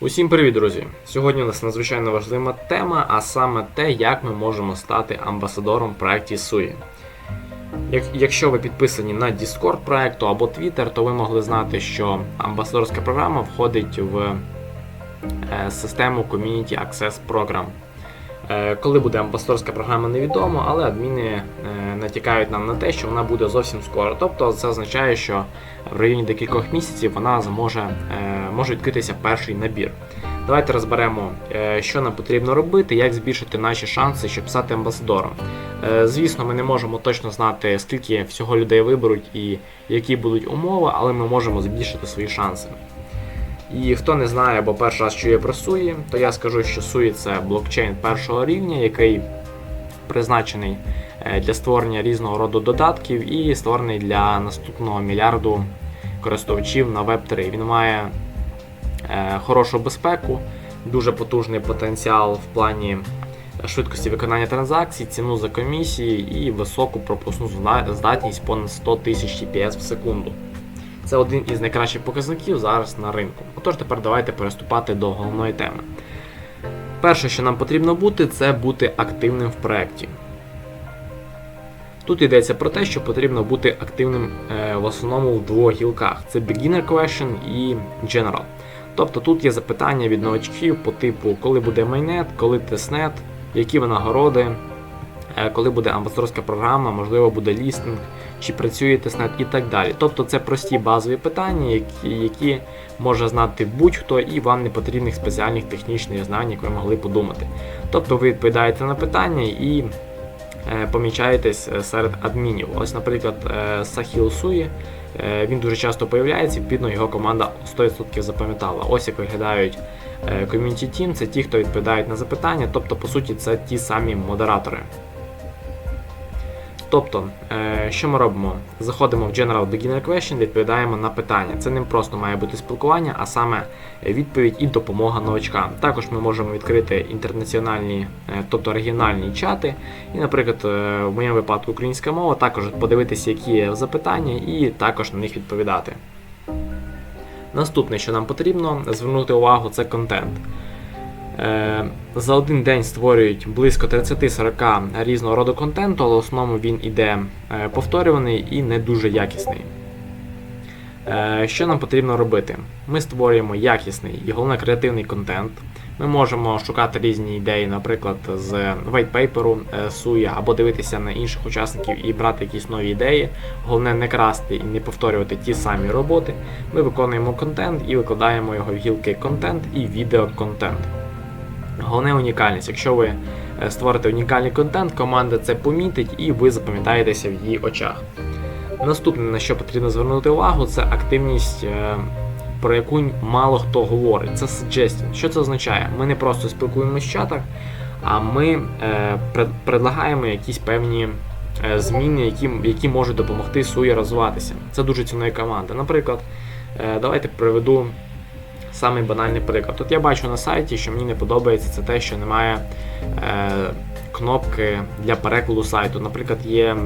Усім привіт, друзі! Сьогодні у нас надзвичайно важлива тема, а саме те, як ми можемо стати амбасадором проєкті SUI. Як, якщо ви підписані на Discord проекту або Twitter, то ви могли знати, що амбасадорська програма входить в е, систему Community Access Program. Е, Коли буде амбасадорська програма, невідомо, але адміни е, натякають нам на те, що вона буде зовсім скоро. Тобто це означає, що в районі декількох місяців вона зможе може відкритися перший набір. Давайте розберемо, е, що нам потрібно робити, як збільшити наші шанси, щоб стати амбасадором. Е, Звісно, ми не можемо точно знати, скільки всього людей виберуть і які будуть умови, але ми можемо збільшити свої шанси. І хто не знає або перший раз чує про SUI, то я скажу, що SUI це блокчейн першого рівня, який призначений е, для створення різного роду додатків і створений для наступного мільярду користувачів на Web3. Він має хорошу безпеку, дуже потужний потенціал в плані швидкості виконання транзакцій, ціну за комісії і високу пропускну здатність понад 100 тисяч TPS в секунду. Це один із найкращих показників зараз на ринку. Отож, тепер давайте переступати до головної теми. Перше, що нам потрібно бути, це бути активним в проєкті. Тут йдеться про те, що потрібно бути активним е, в основному в двох гілках: це Beginner Question і General. Тобто тут є запитання від новачків по типу, коли буде майнет, коли тестнет, які винагороди, е, коли буде амбасадорська програма, можливо, буде лістинг, чи працює тестнет і так далі. Тобто це прості базові питання, які, які може знати будь-хто, і вам не потрібних спеціальних технічних знань, як ви могли подумати. Тобто ви відповідаєте на питання і е, помічаєтесь е, серед адмінів. Ось, наприклад, Сахіл Суї. Е, Він дуже часто появляється, відповідно, його команда 100% запам'ятала. Ось як виглядають е, ком'юніті Team, це ті, хто відповідають на запитання, тобто, по суті, це ті самі модератори. Тобто, е, що ми робимо? Заходимо в General Beginner Question, відповідаємо на питання. Це не просто має бути спілкування, а саме відповідь і допомога новачкам. Також ми можемо відкрити інтернаціональні, е, тобто регіональні чати. І, наприклад, е, в моєму випадку українська мова, також подивитися, які є запитання, і також на них відповідати. Наступне, що нам потрібно звернути увагу, це контент. Е, За один день створюють близько 30-40 різного роду контенту, але в основному він іде е, повторюваний і не дуже якісний. Е, Що нам потрібно робити? Ми створюємо якісний і головне креативний контент. Ми можемо шукати різні ідеї, наприклад, з white paper SUI, або дивитися на інших учасників і брати якісь нові ідеї. Головне не красти і не повторювати ті самі роботи. Ми виконуємо контент і викладаємо його в гілки контент і відеоконтент. Головне унікальність. Якщо ви е, створите унікальний контент, команда це помітить і ви запам'ятаєтеся в її очах. Наступне, на що потрібно звернути увагу, це активність, е, про яку мало хто говорить. Це suggestion. Що це означає? Ми не просто спілкуємося в чатах, а ми е, пред- предлагаємо якісь певні зміни, які, які можуть допомогти суї розвиватися. Це дуже цінує команда. Наприклад, давайте приведу самий банальний приклад. Тут я бачу на сайті, що мені не подобається це те, що немає е, кнопки для перекладу сайту. Наприклад, є е,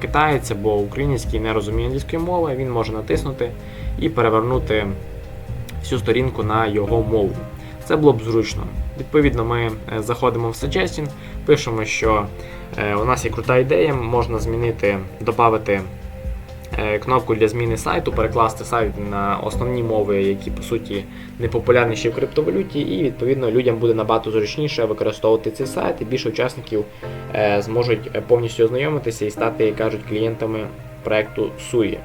китаєць або українець, який не розуміє англійської мови, він може натиснути і перевернути всю сторінку на його мову. Це було б зручно. Відповідно, ми е, заходимо в Suggestion, пишемо, що е, у нас є крута ідея, можна змінити, додати кнопку для зміни сайту, перекласти сайт на основні мови, які по суті не популярніші в криптовалюті, і відповідно людям буде набагато зручніше використовувати цей сайт, і більше учасників е, зможуть е, повністю ознайомитися і стати, як кажуть, клієнтами проекту SUI.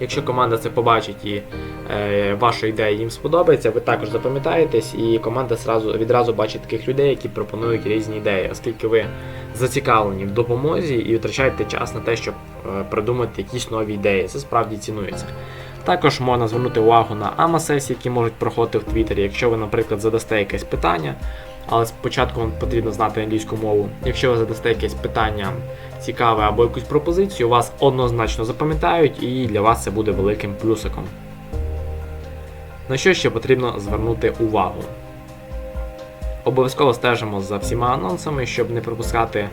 Якщо команда це побачить і е, ваша ідея їм сподобається, ви також запам'ятаєтесь, і команда зразу, відразу бачить таких людей, які пропонують різні ідеї, оскільки ви зацікавлені в допомозі і витрачаєте час на те, щоб е, придумати якісь нові ідеї. Це справді цінується. Також можна звернути увагу на АМА-сесії, які можуть проходити в Твіттері. Якщо ви, наприклад, задасте якесь питання, але спочатку вам потрібно знати англійську мову. Якщо ви задасте якесь питання цікаве або якусь пропозицію, вас однозначно запам'ятають і для вас це буде великим плюсиком. На що ще потрібно звернути увагу? Обов'язково стежимо за всіма анонсами, щоб не пропускати е,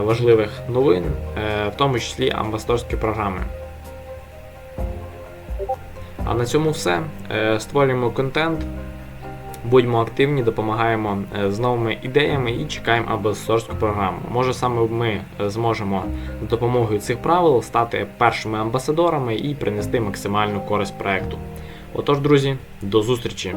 важливих новин, е, в тому числі амбасадорські програми. А на цьому все. Е, Створюємо контент, Будьмо активні, допомагаємо е, з новими ідеями і чекаємо амбасадорську програму. Може саме ми е, зможемо з допомогою цих правил стати першими амбасадорами і принести максимальну користь проекту. Отож, друзі, до зустрічі!